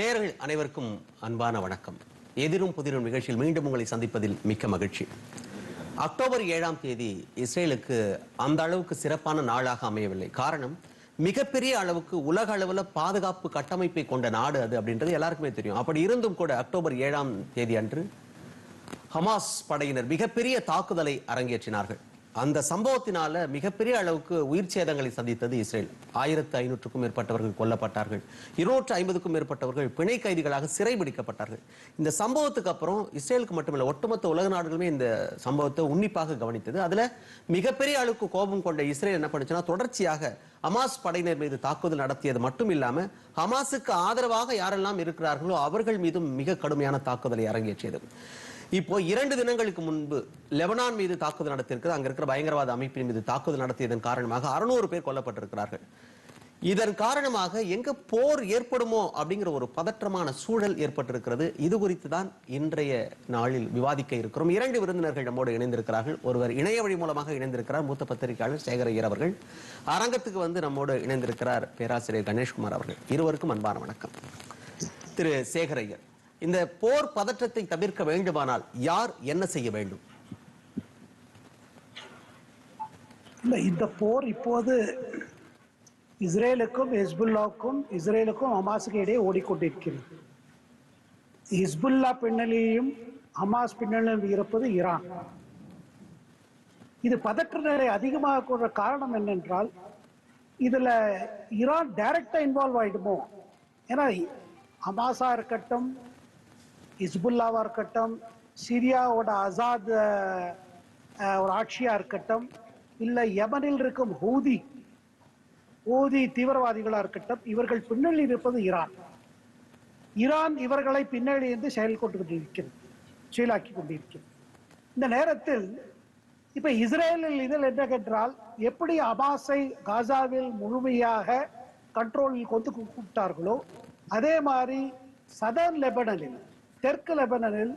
நேர்கள் அனைவருக்கும் அன்பான வணக்கம். எதிரும் புதிரும் நிகழ்ச்சியில் மீண்டும் உங்களை சந்திப்பதில் மிக்க மகிழ்ச்சி. அக்டோபர் ஏழாம் தேதி இஸ்ரேலுக்கு அந்த அளவுக்கு சிறப்பான நாளாக அமையவில்லை. காரணம் மிகப்பெரிய அளவுக்கு உலக அளவில் பாதுகாப்பு கட்டமைப்பை கொண்ட நாடு அது அப்படின்றது எல்லாருக்குமே தெரியும். அப்படி இருந்தும் கூட அக்டோபர் ஏழாம் தேதி அன்று ஹமாஸ் படையினர் மிகப்பெரிய தாக்குதலை அரங்கேற்றினார்கள். அந்த சம்பவத்தினால மிகப்பெரிய அளவுக்கு உயிர் சேதங்களை சந்தித்தது இஸ்ரேல். ஆயிரத்து ஐநூற்றுக்கும் மேற்பட்டவர்கள் கொல்லப்பட்டார்கள். இருநூற்று ஐம்பதுக்கும் மேற்பட்டவர்கள் பிணை கைதிகளாக சிறைபிடிக்கப்பட்டார்கள். இந்த சம்பவத்துக்கு அப்புறம் இஸ்ரேலுக்கு மட்டுமல்ல ஒட்டுமொத்த உலக நாடுகளுமே இந்த சம்பவத்தை உன்னிப்பாக கவனித்தது. அதுல மிகப்பெரிய அளவுக்கு கோபம் கொண்ட இஸ்ரேல் என்ன பண்ணுச்சுன்னா தொடர்ச்சியாக ஹமாஸ் படையினர் மீது தாக்குதல் நடத்தியது மட்டும் இல்லாம ஹமாஸுக்கு ஆதரவாக யாரெல்லாம் இருக்கிறார்களோ அவர்கள் மீதும் மிக கடுமையான தாக்குதலை அரங்கேற்றியது. இப்போ இரண்டு தினங்களுக்கு முன்பு லெபனான் மீது தாக்குதல் நடத்தியிருக்கிறது. அங்க இருக்கிற பயங்கரவாத அமைப்பின் மீது தாக்குதல் நடத்தியதன் காரணமாக அறுநூறு பேர் கொல்லப்பட்டிருக்கிறார்கள். இதன் காரணமாக எங்க போர் ஏற்படுமோ அப்படிங்கிற ஒரு பதற்றமான சூழல் ஏற்பட்டிருக்கிறது. இது குறித்து தான் இன்றைய நாளில் விவாதிக்க இருக்கிறோம். இரண்டு விருந்தினர்கள் நம்மோடு இணைந்திருக்கிறார்கள். ஒருவர் இணைய வழி மூலமாக இணைந்திருக்கிறார். மூத்த பத்திரிகையாளர் சேகரையர் அவர்கள். அரங்கத்துக்கு வந்து நம்மோடு இணைந்திருக்கிறார் பேராசிரியர் கணேஷ்குமார் அவர்கள். இருவருக்கும் அன்பான வணக்கம். திரு சேகரையர் இந்த போர் பதற்றத்தை தவிர்க்க வேண்டுமானால் யார் என்ன செய்ய வேண்டும்? இந்த போர் இப்போது இஸ்ரேலுக்கும் ஹிஸ்புல்லாவுக்கும் இஸ்ரேலுக்கும் ஹமாஸுக்கு இடையே ஓடிக்கொண்டிருக்கிறது. ஹிஸ்புல்லா பின்னணியும் ஹமாஸ் பின்னணியும் இருப்பது ஈரான். இது பதற்ற நிலை அதிகமாக கூற காரணம் என்னென்றால் இதுல ஈரான் டைரக்டா இன்வால்வ் ஆயிடுமோ? ஏன்னா ஹமாஸா இருக்கட்டும் ஹிஸ்புல்லாவாக இருக்கட்டும் சிரியாவோட ஆசாத் ஒரு ஆட்சியாக இருக்கட்டும் இல்லை யமனில் இருக்கும் ஹூதி ஹூதி தீவிரவாதிகளாக இருக்கட்டும் இவர்கள் பின்னணி இருப்பது ஈரான். ஈரான் இவர்களை பின்னணியிருந்து செயல்கொண்டு செயல் கொண்டு கொண்டிருக்கிறது செயலாக்கி கொண்டிருக்கிறது. இந்த நேரத்தில் இப்போ இஸ்ரேலில் இதில் என்ன கேட்டால் எப்படி அபாஸை காசாவில் முழுமையாக கண்ட்ரோலில் கொண்டு கூப்பிட்டார்களோ அதே மாதிரி சதர்ன் லெபனனில் தெற்கு லெபனனில்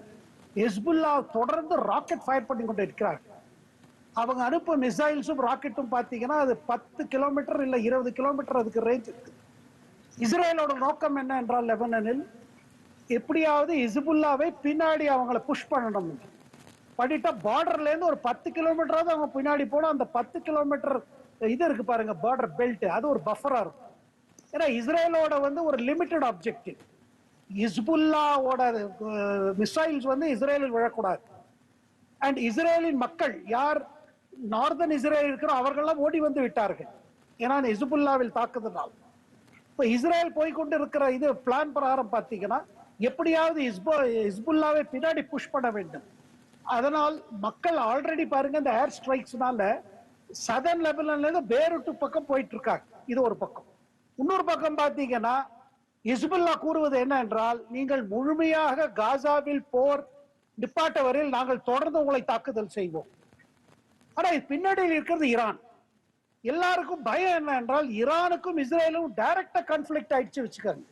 ஹெஸ்புல்லா தொடர்ந்து ராக்கெட் ஃபயர் பண்ணி கொண்டு இருக்கிறார்கள் அவங்க அனுப்பும் மிசைல்ஸும் ராக்கெட்டும் பார்த்தீங்கன்னா அது பத்து கிலோமீட்டர் இல்லை இருபது கிலோமீட்டர் அதுக்கு ரேஞ்ச் இருக்கு. இஸ்ரேலோட நோக்கம் என்ன என்றால் லெபனனில் எப்படியாவது இஸ்புல்லாவை பின்னாடி அவங்கள புஷ் பண்ணணும். பண்ணிட்டா பார்டர்லேருந்து ஒரு பத்து கிலோமீட்டராவது அவங்க பின்னாடி போனால் அந்த பத்து கிலோமீட்டர் இது இருக்கு பாருங்க பார்டர் பெல்ட் அது ஒரு பஃபராக இருக்கும். ஏன்னா இஸ்ரேலோட வந்து ஒரு லிமிட்டட் ஆப்ஜெக்டிவ் ஹிஸ்புல்லாவோட மிசைல்ஸ் வந்து இஸ்ரேலில் விழக்கூடாது. அண்ட் இஸ்ரேலின் மக்கள் யார் நார்தன் இஸ்ரேல் இருக்கிறோ அவர்கள்லாம் ஓடி வந்து விட்டார்கள். ஏன்னா இந்த இஸ்புல்லாவில் தாக்குதனால் இப்போ இஸ்ரேல் போய்கொண்டு இருக்கிற இது பிளான் பிரகாரம் பார்த்தீங்கன்னா எப்படியாவது இஸ்போ ஹிஸ்புல்லாவை பின்னாடி புஷ் பண்ண வேண்டும். அதனால் மக்கள் ஆல்ரெடி பாருங்க இந்த ஏர் ஸ்ட்ரைக்ஸ்னால சதன் லெபனன்ல இருந்து பேருட்டு பக்கம் போயிட்டு இருக்காங்க. இது ஒரு பக்கம். இன்னொரு பக்கம் பார்த்தீங்கன்னா இஸ்புல்லா கூறுவது என்ன என்றால் நீங்கள் முழுமையாக காசாவில் போர் நிப்பாட்ட வரையில் நாங்கள் தொடர்ந்து உங்களை தாக்குதல் செய்வோம். ஆனா இது பின்னாடியில் இருக்கிறது ஈரான். எல்லாருக்கும் பயம் என்ன என்றால் ஈரானுக்கும் இஸ்ரேலும் டைரக்டா கான்ஃபிளிக்ட் ஆயிடுச்சு வச்சுக்காங்க.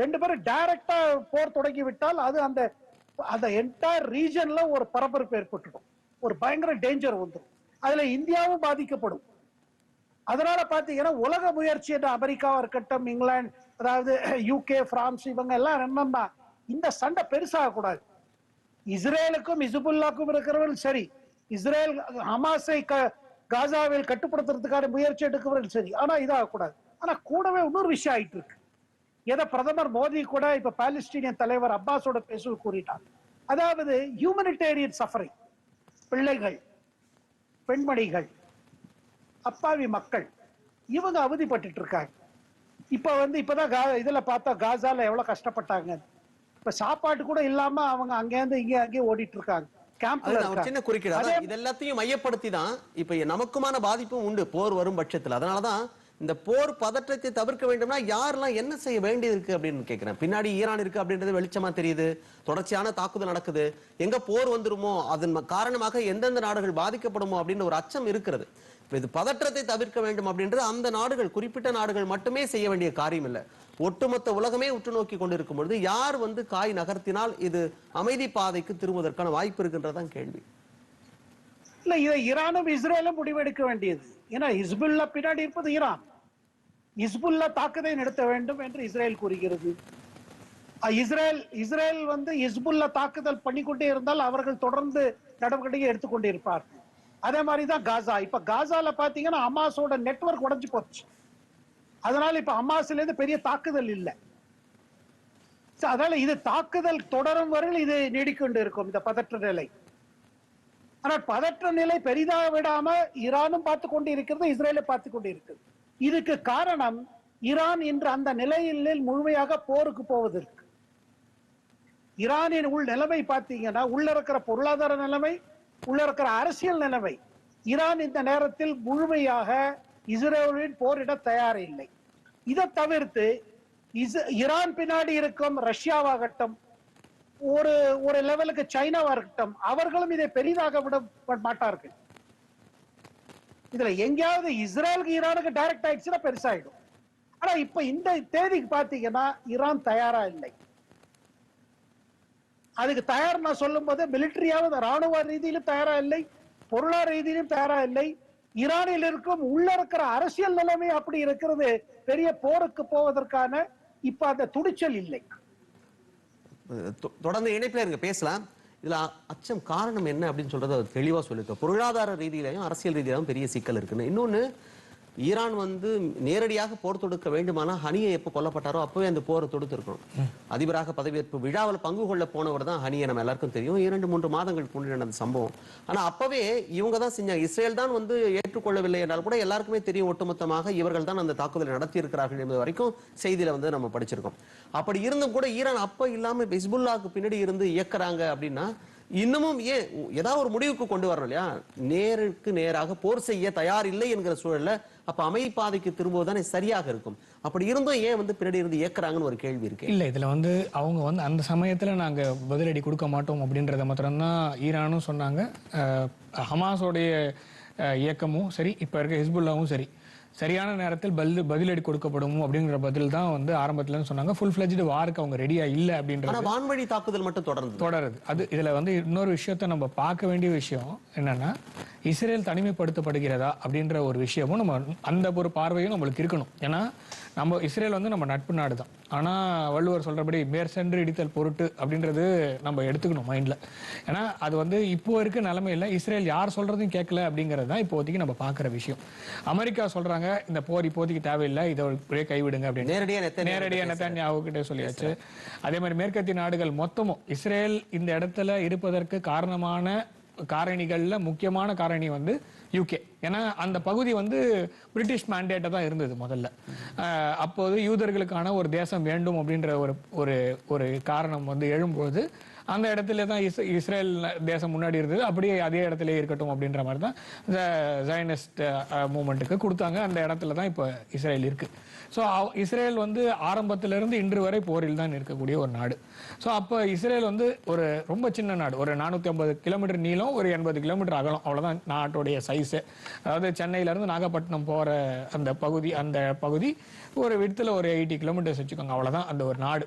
ரெண்டு பேரும் டைரக்டா போர் தொடங்கி விட்டால் அது அந்த அந்த என்டையர் ரீஜன்ல ஒரு பரபரப்பு ஏற்பட்டுடும். ஒரு பயங்கர டேஞ்சர் வந்துடும். அதுல இந்தியாவும் பாதிக்கப்படும். அதனால பாத்தீங்கன்னா உலக முயற்சி என்ற அமெரிக்காவா இருக்கட்டும் இங்கிலாந்து அதாவது யூகே பிரான்ஸ் இவங்க எல்லாம் என்னன்னா இந்த சண்டை பெருசாக கூடாது இஸ்ரேலுக்கும் இசுபுல்லாக்கும் இருக்கிறவர்கள் சரி. இஸ்ரேல் ஹமாஸை க- காசாவில் கட்டுப்படுத்துறதுக்கான முயற்சி எடுக்கிறவர்கள் சரி. ஆனா இதாகக்கூடாது. ஆனால் கூடவே இன்னொரு விஷயம் ஆயிட்டு இருக்கு எதை பிரதமர் மோடி கூட இப்போ பாலஸ்தீனியன் தலைவர் அப்பாஸோட பேசு கூறிட்டார். அதாவது ஹியூமனிடேரியன் சஃபரிங் பிள்ளைகள் பெண்மணிகள் அப்பாவி மக்கள் இவங்க அவதிப்பட்டு இருக்காங்க. இப்ப வந்து இப்பதான் கா- இதுல பார்த்தா காசால எவ்வளவு கஷ்டப்பட்டாங்க. இப்ப சாப்பாடு கூட இல்லாம அவங்க அங்கேருந்து இங்க அங்கே ஓடிட்டு இருக்காங்க. சின்ன குறுக்கீடு. இது எல்லாத்தையும் மையப்படுத்தி தான் இப்ப நமக்குமான பாதிப்பும் உண்டு. போர் வரும் பட்சத்துல. அதனாலதான் இந்த போர் பதற்றத்தை தவிர்க்க வேண்டும்னா யாரெல்லாம் என்ன செய்ய வேண்டியது இருக்கு அப்படின்னு கேட்கிறேன் பின்னாடி ஈரான் இருக்கு அப்படின்றது வெளிச்சமா தெரியுது. தொடர்ச்சியான தாக்குதல் நடக்குது. எங்க போர் வந்துருமோ அதன் காரணமாக எந்தெந்த நாடுகள் பாதிக்கப்படுமோ அப்படின்னு ஒரு அச்சம் இருக்கிறது. இது பதற்றத்தை தவிர்க்க வேண்டும் அப்படின்றது அந்த நாடுகள் குறிப்பிட்ட நாடுகள் மட்டுமே செய்ய வேண்டிய காரியம் இல்லை ஒட்டுமொத்த உலகமே உற்று நோக்கி கொண்டிருக்கும் பொழுது யார் வந்து காய் நகர்த்தினால் இது அமைதி பாதைக்கு திரும்புவதற்கான வாய்ப்பு இருக்கின்றதான் கேள்வி. இல்ல இதை ஈரானும் இஸ்ரேலும் முடிவெடுக்க வேண்டியது. ஏன்னா ஹிஸ்புல்லா பின்னாடி இருப்பது ஈரான். ஹிஸ்புல்லா தாக்குதலை நடத்த வேண்டும் என்று இஸ்ரேல் கூறுகிறது. இஸ்ரேல் இஸ்ரேல் வந்து ஹிஸ்புல்லா தாக்குதல் பண்ணிக்கொண்டே இருந்தால் அவர்கள் தொடர்ந்து நடவடிக்கை எடுத்துக்கொண்டிருப்பார்கள். அதே மாதிரி தான் காசா. இப்ப காசால பாத்தீங்கன்னா அமாஸோட நெட்வொர்க் உடஞ்சு போச்சு. அதனால இப்ப அமாஸ்ல இருந்து பெரிய தாக்குதல் இல்லை. அதனால இது தாக்குதல் தொடரும் வரையில் இது நீடிக்கொண்டு இருக்கும் இந்த பதற்ற நிலை. ஆனால் பதற்ற நிலை பெரிதாக விடாம ஈரானும் பார்த்து கொண்டு இருக்கிறது இஸ்ரேலை பார்த்து கொண்டு இருக்கு இதுக்கு காரணம் ஈரான் இன்று அந்த நிலையில் முழுமையாக போருக்கு போவதற்கு. ஈரானின் உள் நிலைமை பார்த்தீங்கன்னா உள்ள இருக்கிற பொருளாதார நிலைமை உள்ள இருக்கிற அரசியல் நிலைமை. ஈரான் இந்த நேரத்தில் முழுமையாக இஸ்ரேலின் போரிட தயாரில்லை. இதை தவிர்த்து ஈரான் பின்னாடி இருக்கும் ரஷ்யாவாகட்டும் ஒரு ஒரு லெவலுக்கு சைனாவா இருக்கட்டும் அவர்களும் இதை பெரிதாக விட மாட்டார்கள். இதுல எங்கேயாவது இஸ்ரேலுக்கு ஈரானுக்கு டைரக்ட் ஆயிடுச்சுன்னா பெருசாயிடும். ஆனா இப்ப இந்த தேதிக்கு பாத்தீங்கன்னா ஈரான் தயாரா இல்லை. அதுக்கு தயார் நான் சொல்லும் போது மிலிட்டரியாவது ராணுவ ரீதியிலும் தயாரா இல்லை பொருளாதார ரீதியிலும் தயாரா இல்லை. ஈரானில் இருக்கும் உள்ள இருக்கிற அரசியல் நிலைமை அப்படி இருக்கிறது. பெரிய போருக்கு போவதற்கான இப்ப அந்த துணிச்சல் இல்லை. தொ- தொடர்ந்து இணைப்பில் இருங்க பேசலாம். இதுல அச்சம் காரணம் என்ன அப்படின்னு சொல்றது தெளிவா சொல்லிருக்க பொருளாதார ரீதியிலையும் அரசியல் ரீதியிலும் பெரிய சிக்கல் இருக்குன்னு. இன்னொன்னு ஈரான் வந்து நேரடியாக போர் தொடுக்க வேண்டுமானா ஹனியை எப்போ கொல்லப்பட்டாரோ அப்பவே அந்த போரை தொடுத்திருக்கணும். அதிபராக பதவியேற்பு விழாவில் பங்கு கொள்ள போனவர் தான் ஹனியை நம்ம எல்லாருக்கும் தெரியும். இரண்டு மூன்று மாதங்களுக்கு முன்னாடி நடந்த சம்பவம். ஆனால் அப்பவே இவங்க தான் செஞ்சாங்க. இஸ்ரேல் தான் வந்து ஏற்றுக்கொள்ளவில்லை என்றால் கூட எல்லாருக்குமே தெரியும் ஒட்டுமொத்தமாக இவர்கள் தான் அந்த தாக்குதலை நடத்தி இருக்கிறார்கள் என்பது வரைக்கும் செய்தியில வந்து நம்ம படிச்சிருக்கோம். அப்படி இருந்தும் கூட ஈரான் அப்போ இல்லாமல் ஹிஸ்புல்லாவுக்கு பின்னாடி இருந்து இயக்குறாங்க அப்படின்னா இன்னமும் ஏன் ஏதாவது ஒரு முடிவுக்கு கொண்டு வரணும் இல்லையா? நேருக்கு நேராக போர் செய்ய தயார் இல்லை என்கிற சூழல்ல அப்ப அமைதி பாதைக்கு திரும்புவதுதானே சரியாக இருக்கும். அப்படி இருந்தும் ஏன் வந்து பின்னாடி இருந்து இயக்குறாங்கன்னு ஒரு கேள்வி இருக்கு. இல்ல இதுல வந்து அவங்க வந்து அந்த சமயத்துல நாங்க பதிலடி கொடுக்க மாட்டோம் அப்படின்றத மாத்திரம்தான் ஈரானும் சொன்னாங்க. ஹமாஸோடைய இயக்கமும் சரி இப்ப இருக்க ஹிஸ்புல்லாவும் சரி. சரியான நேரத்தில் பதில் பதிலடி கொடுக்கப்படும் அப்படிங்கிற பதில் தான் வந்து ஆரம்பத்துல சொன்னாங்க. ஃபுல் ஃபிளஜ்டு வாருக்கு அவங்க ரெடியா இல்ல அப்படின்றது ஆனா வான்வழி தாக்குதல் மட்டும் தொடர்ந்து தொடருது. அது இதுல வந்து இன்னொரு விஷயத்த நம்ம பார்க்க வேண்டிய விஷயம் என்னன்னா இஸ்ரேல் தனிமைப்படுத்தப்படுகிறதா அப்படின்ற ஒரு விஷயமும் நம்ம அந்த ஒரு பார்வையும் நம்மளுக்கு இருக்கணும். ஏன்னா நம்ம இஸ்ரேல் வந்து நம்ம நட்பு நாடு தான் ஆனா வள்ளுவர் சொல்றபடி மேற் சென்று இடித்தல் பொருட்டு அப்படின்றது நம்ம எடுத்துக்கணும் மைண்ட்ல ஏன்னா அது வந்து இப்போ இருக்க நிலைமையில இஸ்ரேல் யார் சொல்றதையும் கேட்கல அப்படிங்கிறது தான் இப்போதைக்கு நம்ம பார்க்குற விஷயம். அமெரிக்கா சொல்றாங்க இந்த போர் இப்போதைக்கு தேவையில்லை இதை ஒரே கைவிடுங்க அப்படின்னு. நேரடியா நெத்தனியாகு நேரடியா நெத்தன்யாஹு கிட்ட சொல்லியாச்சு. அதே மாதிரி மேற்கத்திய நாடுகள் மொத்தமும் இஸ்ரேல் இந்த இடத்துல இருப்பதற்கு காரணமான காரணிகள்ல முக்கியமான காரணி வந்து யூகே ஏன்னா அந்த பகுதி வந்து பிரிட்டிஷ் மேண்டேட்டா தான் இருந்தது முதல்ல. அப்போது யூதர்களுக்கான ஒரு தேசம் வேண்டும் அப்படின்ற ஒரு ஒரு ஒரு காரணம் வந்து எழும்போது அந்த இடத்துல தான் இஸ் இஸ்ரேல் தேசம் முன்னாடி இருந்தது. அப்படியே அதே இடத்துல இருக்கட்டும் அப்படின்ற மாதிரி தான் இந்த ஜைனஸ்ட் மூமெண்ட்டுக்கு கொடுத்தாங்க. அந்த இடத்துல தான் இப்போ இஸ்ரேல் இருக்குது ஸோ இஸ்ரேல் வந்து ஆரம்பத்துல இருந்து இன்று வரை போரில் தான் இருக்கக்கூடிய ஒரு நாடு. ஸோ அப்போ இஸ்ரேல் வந்து ஒரு ரொம்ப சின்ன நாடு. ஒரு நானூற்றி ஐம்பது கிலோமீட்டர் நீளம் ஒரு எண்பது கிலோமீட்டர் அகலம். அவ்வளோதான் நாட்டோடைய சைஸு அதாவது சென்னையில இருந்து நாகப்பட்டினம் போகிற அந்த பகுதி அந்த பகுதி ஒரு விடத்தில் ஒரு எயிட்டி கிலோமீட்டர்ஸ் வச்சுக்கோங்க. அவ்வளவுதான் அந்த ஒரு நாடு.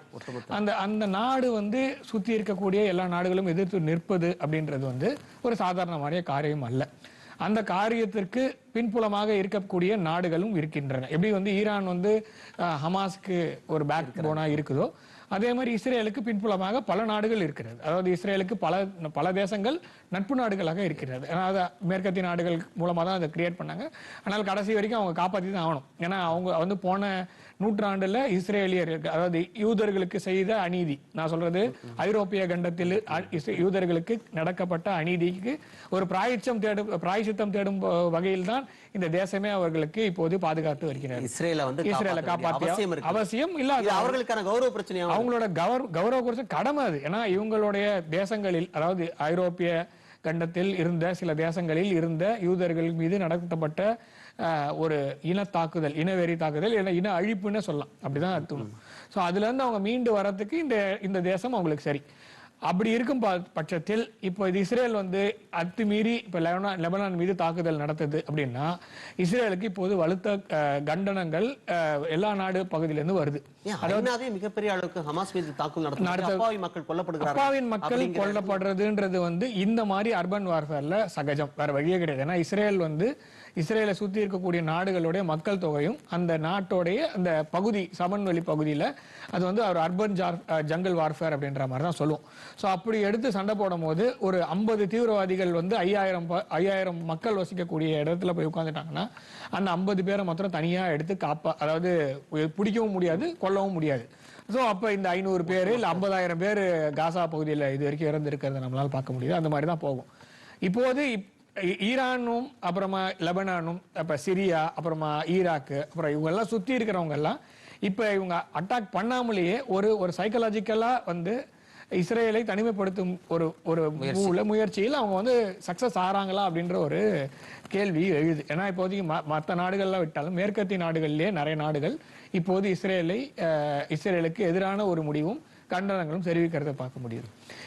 அந்த அந்த நாடு வந்து சுற்றி இருக்கக்கூடிய எல்லா நாடுகளும் எதிர்த்து நிற்பது அப்படின்றது வந்து ஒரு சாதாரணமான காரியம் அல்ல. அந்த காரியத்திற்கு பின்புலமாக இருக்கக்கூடிய நாடுகளும் இருக்கின்றன. எப்படி வந்து ஈரான் வந்து ஹமாஸ்க்கு ஒரு பேக் போனா இருக்குதோ அதே மாதிரி இஸ்ரேலுக்கு பின்புலமாக பல நாடுகள் இருக்கிறது. அதாவது இஸ்ரேலுக்கு பல பல தேசங்கள் நட்பு நாடுகளாக இருக்கிறது. அதாவது மேற்கத்திய நாடுகள் மூலமாக தான் அதை கிரியேட் பண்ணாங்க. ஆனால் கடைசி வரைக்கும் அவங்க காப்பாற்றி தான் ஆகணும். ஏன்னா அவங்க வந்து போன நூற்றாண்டுல இஸ்ரேலியர் அதாவது யூதர்களுக்கு செய்த அநீதி. நான் சொல்றது ஐரோப்பிய கண்டத்தில் இஸ்- யூதர்களுக்கு நடக்கப்பட்ட அநீதிக்கு ஒரு பிராயச்சம் தேடும் பிராயசித்தம் தேடும் வகையில் தான் இந்த தேசமே அவர்களுக்கு இப்போது பாதுகாத்து வருகிறது இஸ்ரேலை வந்து இஸ்ரேலை காப்பாற்றிய அவசியம் இல்ல அவர்களுக்கான கௌரவ பிரச்சனையா அவங்களோட கௌரவ குறைச்ச கடமை அது. ஏன்னா இவங்களுடைய தேசங்களில் அதாவது ஐரோப்பிய கண்டத்தில் இருந்த சில தேசங்களில் இருந்த யூதர்கள் மீது நடத்தப்பட்ட ஒரு இன தாக்குதல் இனவெறி தாக்குதல் இன அழிப்புன்னு சொல்லலாம். அப்படிதான் அர்த்தம். ஸோ அதுல இருந்து அவங்க மீண்டு வர்றதுக்கு இந்த இந்த தேசம் அவங்களுக்கு சரி. அப்படி இருக்கும் பட்சத்தில் இப்போ இது இஸ்ரேல் வந்து அத்துமீறி இப்போ லெபனான் லெபனான் மீது தாக்குதல் நடத்துது அப்படின்னா இஸ்ரேலுக்கு இப்போது வலுத்த கண்டனங்கள் எல்லா நாடு பகுதியிலிருந்து வருது. ஐநாவே மிகப்பெரிய அளவுக்கு ஹமாஸ் மீது தாக்குதல் நடத்த- அப்பாவி மக்கள் கொல்லப்படுகிறார்கள் அப்பாவின் மக்கள் கொல்லப்படுறதுன்றது வந்து இந்த மாதிரி அர்பன் வார்ஃபேர்ல சகஜம். வேற வழியே கிடையாது. ஏன்னா இஸ்ரேல் வந்து இஸ்ரேலை சுத்தி இருக்கக்கூடிய நாடுகளுடைய மக்கள் தொகையும் அந்த நாட்டோடைய அந்த பகுதி சமன்வெளி பகுதியில் அது வந்து ஒரு அர்பன் ஜார் ஜங்கல் வார்ஃபேர் அப்படின்ற மாதிரி தான் சொல்லுவோம். ஸோ அப்படி எடுத்து சண்டை போடும் போது ஒரு ஐம்பது தீவிரவாதிகள் வந்து ஐயாயிரம் ப- ஐயாயிரம் மக்கள் வசிக்கக்கூடிய இடத்துல போய் உட்காந்துட்டாங்கன்னா அந்த ஐம்பது பேரை மாத்திரம் தனியாக எடுத்து காப்பா அதாவது பிடிக்கவும் முடியாது கொல்லவும் முடியாது. ஸோ அப்போ இந்த ஐநூறு பேர் இல்லை ஐம்பதாயிரம் பேர் காசா பகுதியில் இது வரைக்கும் இறந்துருக்கிறத நம்மளால் பார்க்க முடியுது. அந்த மாதிரி தான் போகும். இப்போது இப்- ஈரானும் அப்புறமா லெபனானும் அப்ப சிரியா அப்புறமா ஈராக்கு அப்புறம் இவங்க எல்லாம் சுத்தி இருக்கிறவங்க எல்லாம் இப்ப இவங்க அட்டாக் பண்ணாமலேயே ஒரு ஒரு சைக்கலாஜிக்கலா வந்து இஸ்ரேலை தனிமைப்படுத்தும் ஒரு ஒரு முயற்சியில் அவங்க வந்து சக்சஸ் ஆறாங்களா அப்படின்ற ஒரு கேள்வி எழுது. ஏன்னா இப்போதைக்கு ம- மத்த நாடுகள்லாம் விட்டாலும் மேற்கத்திய நாடுகள்லயே நிறைய நாடுகள் இப்போது இஸ்ரேலை இஸ்ரேலுக்கு எதிரான ஒரு முடிவும் கண்டனங்களும் தெரிவிக்கிறத பார்க்க முடியுது.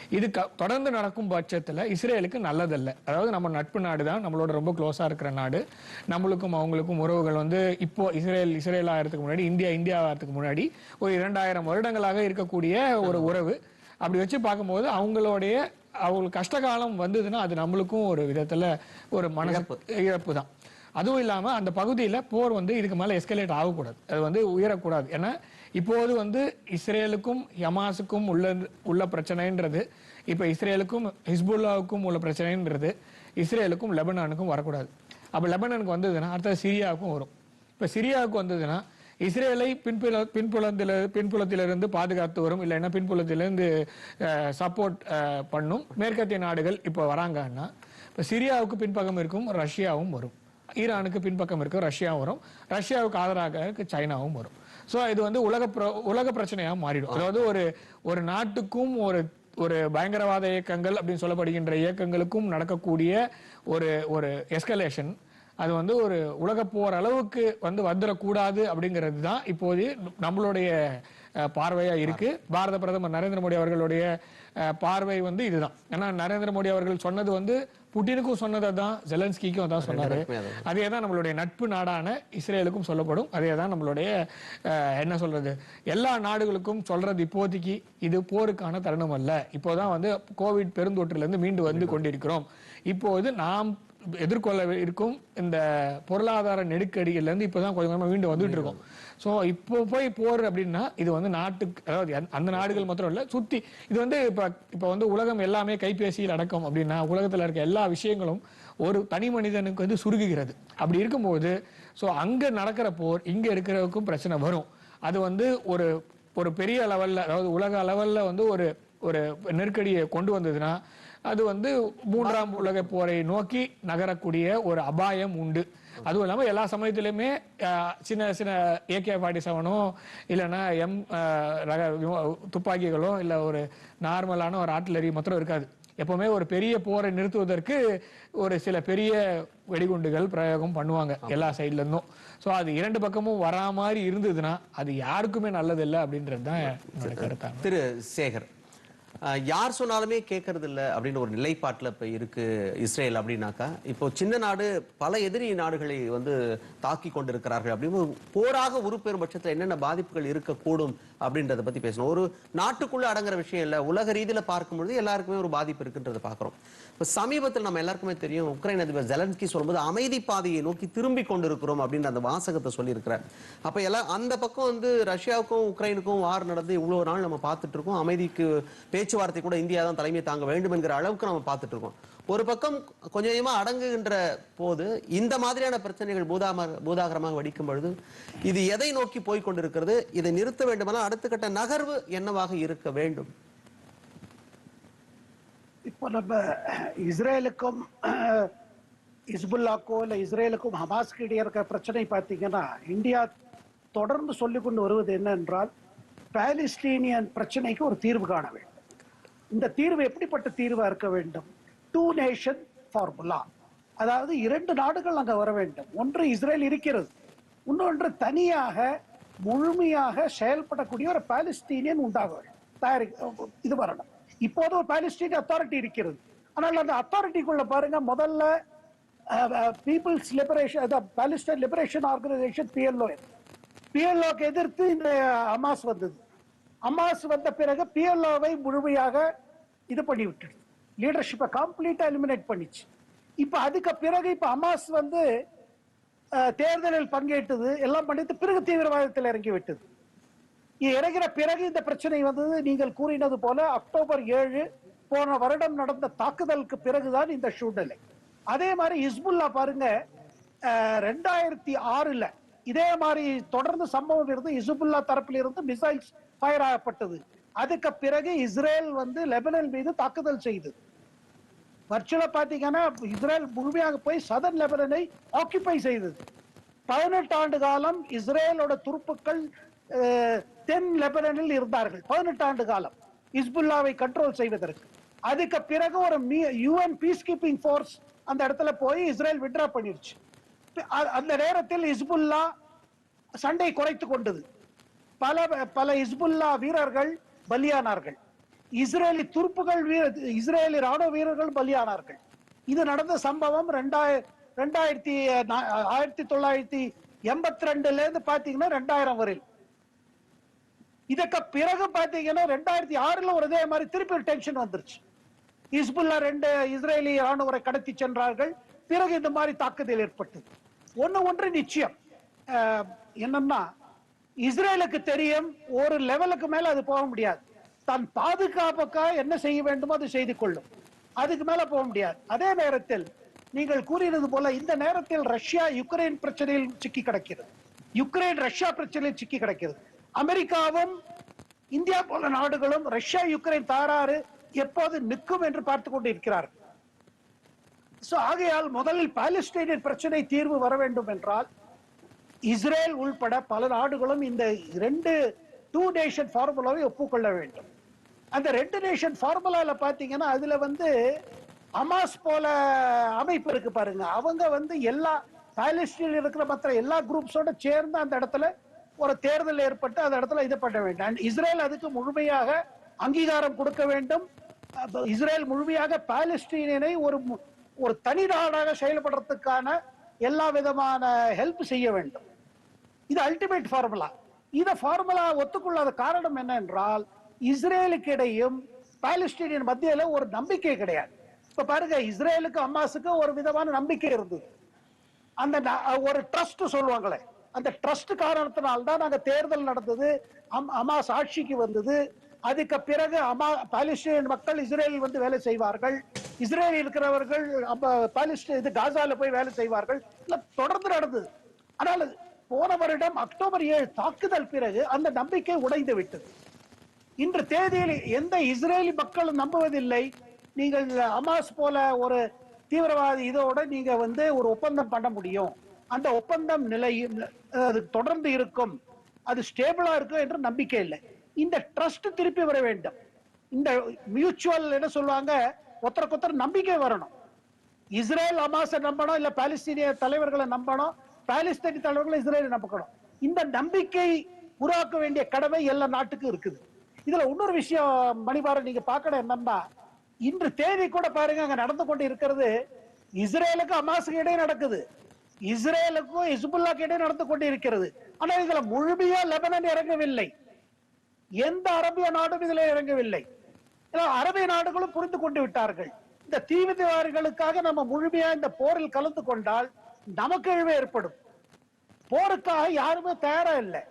இது க- தொடர்ந்து நடக்கும் பட்சத்துல இஸ்ரேலுக்கு நல்லதல்ல. அதாவது நம்ம நட்பு நாடு தான் நம்மளோட ரொம்ப க்ளோஸா இருக்கிற நாடு. நம்மளுக்கும் அவங்களுக்கும் உறவுகள் வந்து இப்போ இஸ்ரேல் இஸ்ரேல் ஆகிறதுக்கு முன்னாடி இந்தியா இந்தியா ஆகிறதுக்கு முன்னாடி ஒரு இரண்டாயிரம் வருடங்களாக இருக்கக்கூடிய ஒரு உறவு. அப்படி வச்சு பார்க்கும்போது அவங்களுடைய அவங்களுக்கு கஷ்டகாலம் வந்ததுன்னா அது நம்மளுக்கும் ஒரு விதத்துல ஒரு மனசு இழப்பு. தான். அதுவும் இல்லாம அந்த பகுதியில போர் வந்து இதுக்கு மேல எஸ்கலேட் ஆகக்கூடாது. அது வந்து உயரக்கூடாது. ஏன்னா இப்போது வந்து இஸ்ரேலுக்கும் ஹமாஸுக்கும் உள்ள உள்ள பிரச்சனைன்றது. இப்போ இஸ்ரேலுக்கும் ஹிஸ்புல்லாவுக்கும் உள்ள பிரச்சனைன்றது. இஸ்ரேலுக்கும் லெபனானுக்கும் வரக்கூடாது. அப்போ லெபனானுக்கு வந்ததுன்னா அடுத்தது சிரியாவுக்கும் வரும். இப்போ சிரியாவுக்கு வந்ததுன்னா இஸ்ரேலை பின்புல பின்புலத்தில் பின்புலத்திலிருந்து பாதுகாத்து வரும். இல்லைன்னா பின்புலத்திலிருந்து சப்போர்ட் பண்ணும். மேற்கத்திய நாடுகள் இப்போ வராங்கன்னா இப்போ சிரியாவுக்கு பின்பக்கம் இருக்கும் ரஷ்யாவும் வரும். ஈரானுக்கு பின்பக்கம் இருக்கும் ரஷ்யாவும் வரும். ரஷ்யாவுக்கு ஆதரவாக இருக்கு சைனாவும் வரும். ஸோ இது வந்து உலக உலக பிரச்சனையாக மாறிடும். அதாவது ஒரு ஒரு நாட்டுக்கும் ஒரு ஒரு பயங்கரவாத இயக்கங்கள் அப்படின்னு சொல்லப்படுகின்ற இயக்கங்களுக்கும் நடக்கக்கூடிய ஒரு ஒரு எஸ்கலேஷன் அது வந்து ஒரு உலகப் போர் அளவுக்கு வந்து வந்துடக்கூடாது அப்படிங்கிறது தான் இப்போது நம்மளுடைய அஹ், பார்வையா இருக்கு. பாரத பிரதமர் நரேந்திர மோடி அவர்களுடைய பார்வை வந்து இதுதான். ஏன்னா நரேந்திர மோடி அவர்கள் சொன்னது வந்து புட்டினுக்கும் சொன்னதை தான் ஜெலன்ஸ்கிக்கும் அதான் சொன்னாரு. அதே தான் நம்மளுடைய நட்பு நாடான இஸ்ரேலுக்கும் சொல்லப்படும். அதே தான் நம்மளுடைய அஹ், என்ன சொல்றது எல்லா நாடுகளுக்கும் சொல்றது இப்போதைக்கு இது போருக்கான தருணம் அல்ல. இப்போதான் வந்து கோவிட் பெருந்தொற்றிலிருந்து மீண்டு வந்து கொண்டிருக்கிறோம். இப்போது நாம் எதிர்கொள்ள இருக்கும் இந்த பொருளாதார நெருக்கடியிலேருந்து இப்போதான் கொஞ்சம் கொஞ்சமா மீண்டும் வந்துட்டு இருக்கோம். சோ இப்போ போய் போர் அப்படின்னா இது வந்து நாட்டுக்கு அதாவது அந்த- அந்த நாடுகள் மாத்திரம் இல்ல சுத்தி இது வந்து இப்ப இப்ப வந்து உலகம் எல்லாமே கைபேசியில் அடக்கம் அப்படின்னா உலகத்துல இருக்க எல்லா விஷயங்களும் ஒரு தனி மனிதனுக்கு வந்து சுருகுகிறது அப்படி இருக்கும்போது சோ அங்க நடக்கிற போர் இங்க இருக்கிறவருக்கும் பிரச்சனை வரும். அது வந்து ஒரு ஒரு பெரிய லெவல்ல அதாவது உலக லெவல்ல வந்து ஒரு ஒரு நெருக்கடியை கொண்டு வந்ததுன்னா அது வந்து மூன்றாம் உலக போரை நோக்கி நகரக்கூடிய ஒரு அபாயம் உண்டு. அதுவும் இல்லாம எல்லா சமயத்திலுமே அஹ், சின்ன சின்ன ஏகே ஃபார்ட்டி செவனோ இல்லைன்னா எம் ரக துப்பாக்கிகளோ இல்ல ஒரு நார்மலான ஒரு ஆர்ட்டிலரி மாத்திரம் இருக்காது. எப்பவுமே ஒரு பெரிய போரை நிறுத்துவதற்கு ஒரு சில பெரிய வெடிகுண்டுகள் பிரயோகம் பண்ணுவாங்க எல்லா சைட்ல இருந்தும் சோ அது இரண்டு பக்கமும் வரா மாதிரி இருந்ததுன்னா அது யாருக்குமே நல்லது இல்லை அப்படின்றது தான் என்னோட கருத்தாங்க திரு சேகர் யார் சொன்னாலுமே கேட்கறது இல்லை அப்படின்னு ஒரு நிலைப்பாட்டில் இப்போ இருக்கு இஸ்ரேல் அப்படின்னாக்கா. இப்போ சின்ன நாடு பல எதிரி நாடுகளை வந்து தாக்கி கொண்டிருக்கிறார்கள் அப்படின்னு போராக உருப்பெறும் பட்சத்தில் என்னென்ன பாதிப்புகள் இருக்கக்கூடும் அப்படின்றத பத்தி பேசணும். ஒரு நாட்டுக்குள்ள அடங்குற விஷயம் இல்லை. உலக ரீதியில பார்க்கும்பொழுது எல்லாருக்குமே ஒரு பாதிப்பு இருக்குன்றத பார்க்குறோம் இப்போ சமீபத்தில் நம்ம எல்லாருக்குமே தெரியும் உக்ரைன் அதிபர் ஜெலன்ஸ்கி சொல்லும்போது அமைதி பாதையை நோக்கி திரும்பி கொண்டிருக்கிறோம் அப்படின்ற அந்த வாசகத்தை சொல்லியிருக்கிறார். அப்போ எல்லாம் அந்த பக்கம் வந்து ரஷ்யாவுக்கும் உக்ரைனுக்கும் வார் நடந்து இவ்வளோ நாள் நம்ம பார்த்துட்டு இருக்கோம். அமைதிக்கு பேச்சு பேச்சுவார்த்தை கூட இந்தியா தான் தலைமை தாங்க வேண்டும் என்கிற அளவுக்கு நம்ம பார்த்துட்டு இருக்கோம் ஒரு பக்கம் கொஞ்சம் கொஞ்சமாக அடங்குகின்ற போது இந்த மாதிரியான பிரச்சனைகள் பூதாம பூதாகரமாக வடிக்கும் பொழுது இது எதை நோக்கி போய் கொண்டிருக்கிறது இதை நிறுத்த வேண்டுமானால் அடுத்த கட்ட நகர்வு என்னவாக இருக்க வேண்டும்? இப்போ நம்ம இஸ்ரேலுக்கும் இஸ்புல்லாக்கோ இல்லை இஸ்ரேலுக்கும் ஹமாஸ்க்கு இடையே இருக்கிற பிரச்சனை பார்த்தீங்கன்னா இந்தியா தொடர்ந்து சொல்லிக்கொண்டு வருவது என்னென்றால் பாலஸ்தீனியன் பிரச்சனைக்கு ஒரு தீர்வு காண வேண்டும். இந்த தீர்வு எப்படிப்பட்ட தீர்வாக இருக்க வேண்டும்? டூ நேஷன் ஃபார்முலா அதாவது இரண்டு நாடுகள் அங்கே வர வேண்டும். ஒன்று இஸ்ரேல் இருக்கிறது. இன்னொன்று தனியாக முழுமையாக செயல்படக்கூடிய ஒரு பாலஸ்தீனியன் உண்டாக வேண்டும் தயாரி இது வரணும். இப்போது ஒரு பாலஸ்தீன் அத்தாரிட்டி இருக்கிறது. ஆனால் அந்த அத்தாரிட்டிக்குள்ள பாருங்க முதல்ல people's liberation Palestine liberation organisation PLO பிஎல்ஓக்கு எதிர்த்து இந்த அமாஸ் வந்தது. அமாஸ் வந்த பிறகு பிஎல்ஓவை முழுமையாக இது பண்ணி விட்டுடுது லீடர்ஷிப்பை கம்ப்ளீட்டாக எலிமினேட் பண்ணிச்சு. இப்போ அதுக்கு பிறகு இப்போ அமாஸ் வந்து தேர்தலில் பங்கேற்றது எல்லாம் பண்ணிட்டு பிறகு தீவிரவாதத்தில் இறங்கி விட்டது. இறங்கிற பிறகு இந்த பிரச்சனை வந்தது. நீங்கள் கூறினது போல அக்டோபர் ஏழு போன வருடம் நடந்த தாக்குதலுக்கு பிறகுதான் இந்த சூழ்நிலை. அதே மாதிரி ஹிஸ்புல்லா பாருங்க ரெண்டாயிரத்தி ஆறுல இதே மாதிரி தொடர்ந்து சம்பவம் இருந்து ஹிஸ்புல்லா தரப்பில் இருந்து மிசைல்ஸ் ஃபயர் ஆகப்பட்டது. அதுக்கு பிறகு இஸ்ரேல் வந்து லெபனன் மீது தாக்குதல் செய்தது. வர்ச்சுவலாக பார்த்தீங்கன்னா இஸ்ரேல் முழுமையாக போய் சதன் லெபனனை ஆக்கியபை செய்தது. பதினெட்டு ஆண்டு காலம் இஸ்ரேலோட துருப்புக்கள் தென் லெபனனில் இருந்தார்கள். பதினெட்டு ஆண்டு காலம் இஸ்புல்லாவை கண்ட்ரோல் செய்வதற்கு. அதுக்கு பிறகு ஒரு யூஎன் பீஸ் கீப்பிங் ஃபோர்ஸ் அந்த இடத்துல போய் இஸ்ரேல் விட்ரா பண்ணிடுச்சு அந்த நேரத்தில் இஸ்புல்லா சண்டை குறைத்து கொண்டது. பல பல இஸ்புல்லா வீரர்கள் பலியானார்கள். இஸ்ரேலி துருப்புகள் வீர இஸ்ரேலி ராணுவ வீரர்கள் பலியானார்கள். இது நடந்த சம்பவம் ரெண்டாய ரெண்டாயிரத்தி ஆயிரத்தி தொள்ளாயிரத்தி எண்பத்தி ரெண்டுல இருந்து பாத்தீங்கன்னா ரெண்டாயிரம் வரையில். இதுக்கு பிறகு பாத்தீங்கன்னா ரெண்டாயிரத்தி ஆறுல ஒரு இதே மாதிரி திருப்பி ஒரு டென்ஷன் வந்துருச்சு. இஸ்புல்லா ரெண்டு இஸ்ரேலி ராணுவரை கடத்தி சென்றார்கள். பிறகு இந்த மாதிரி தாக்குதல் ஏற்பட்டது. ஒண்ணு ஒன்று நிச்சயம். என்னன்னா இஸ்ரேலுக்கு தெரியும் ஒரு லெவலுக்கு மேல அது போக முடியாது. தன் பாதுகாப்புக்காக என்ன செய்ய வேண்டுமோ அது செய்து கொள்ளும். அதுக்கு மேல போக முடியாது. அதே நேரத்தில் நீங்கள் கூறினது போல இந்த நேரத்தில் ரஷ்யா யுக்ரைன் பிரச்சனையில் சிக்கி கிடக்கிறது. யுக்ரைன் ரஷ்யா பிரச்சனையில் சிக்கி கிடக்கிறது. அமெரிக்காவும் இந்தியா போல நாடுகளும் ரஷ்யா யுக்ரைன் தாராறு எப்போது நிற்கும் என்று பார்த்து கொண்டு இருக்கிறார் சோ ஆகையால் முதலில் பாலஸ்தீனியன் பிரச்சனை தீர்வு வர வேண்டும் என்றால் இஸ்ரேல் உள்பட பல நாடுகளும் இந்த ரெண்டு டூ நேஷன் ஃபார்முலாவை ஒப்புக்கொள்ள வேண்டும். அந்த ரெண்டு நேஷன் ஃபார்முலாவில் பார்த்தீங்கன்னா அதில் வந்து அமாஸ் போல அமைப்பு இருக்கு பாருங்க. அவங்க வந்து எல்லா பாலஸ்டீனில் இருக்கிற மற்ற எல்லா குரூப்ஸோட சேர்ந்து அந்த இடத்துல ஒரு தேர்தல் ஏற்பட்டு அந்த இடத்துல இது பண்ண வேண்டும். அண்ட் இஸ்ரேல் அதுக்கு முழுமையாக அங்கீகாரம் கொடுக்க வேண்டும். இஸ்ரேல் முழுமையாக பாலஸ்தீனை ஒரு மு- ஒரு தனி நாடாக செயல்படுறதுக்கான எல்லா விதமான ஹெல்ப் செய்ய வேண்டும். இது அல்டிமேட் ஃபார்முலா இந்த ஃபார்முலா ஒத்துக்கொள்ளாத காரணம் என்ன என்றால் இஸ்ரேலுக்கு இடையும் பாலஸ்டீனியன் மத்தியில ஒரு நம்பிக்கை கிடையாது. இப்ப பாருங்க இஸ்ரேலுக்கு அம்மாஸுக்கு ஒரு விதமான நம்பிக்கை இருந்தது. அந்த ந- ஒரு ட்ரஸ்ட் சொல்லுவாங்களே அந்த ட்ரஸ்ட் காரணத்தினால்தான் தான் நாங்க தேர்தல் நடந்தது அம்- அமாஸ் ஆட்சிக்கு வந்தது. அதுக்கு பிறகு அமா பாலஸ்டீன் மக்கள் இஸ்ரேலில் வந்து வேலை செய்வார்கள். இஸ்ரேலில் இருக்கிறவர்கள் பாலஸ்டீன் இது காசால போய் வேலை செய்வார்கள். தொடர்ந்து நடந்தது. ஆனால் போன வருடம் அக்டோபர் ஏழு தாக்குதல் பிறகு அந்த நம்பிக்கை உடைந்து விட்டது. இன்று தேதியில் எந்த இஸ்ரேலி மக்களும் நம்புவதில்லை. நீங்கள் அமாஸ் போல ஒரு தீவிரவாதி இதோட நீங்க வந்து ஒரு ஒப்பந்தம் பண்ண முடியும். அந்த ஒப்பந்தம் நிலை அது தொடர்ந்து இருக்கும். அது ஸ்டேபிளா இருக்கும் என்ற நம்பிக்கை இல்லை. இந்த ட்ரஸ்ட் திருப்பி வர வேண்டும். இந்த மியூச்சுவல் என்ன சொல்லுவாங்க? ஒருத்தருக்கு ஒருத்தர் நம்பிக்கை வரணும். இஸ்ரேல் அமாஸை நம்பணும் இல்ல பாலஸ்தீனிய தலைவர்களை நம்பணும். பாலஸ்தீனிய தலைவர்களை இஸ்ரேலை நம்பக்கணும் இந்த நம்பிக்கை உருவாக்க வேண்டிய கடமை எல்லா நாட்டுக்கும் இருக்குது. இதுல இன்னொரு விஷயம் மணிபாரன் நீங்க பார்க்கணும் என்னன்னா இன்று தேதி கூட பாருங்க அங்க நடந்து கொண்டு இருக்கிறது இஸ்ரேலுக்கும் அமாசுக்கு இடையே நடக்குது. இஸ்ரேலுக்கும் இஸ்புல்லாக்கு இடையே நடந்து கொண்டு இருக்கிறது. ஆனா இதுல முழுமையா லெபனன் இறங்கவில்லை. எந்த அரபிய நாடும் இதுல இறங்கவில்லை. அரபிய நாடுகளும் புரிந்து கொண்டு விட்டார்கள். இந்த தீவிரவாதிகளுக்காக நம்ம முழுமையா இந்த போரில் கலந்து கொண்டால் நமக்கு இழிவு ஏற்படும். போருக்காக யாருமே தயாரா இல்லை.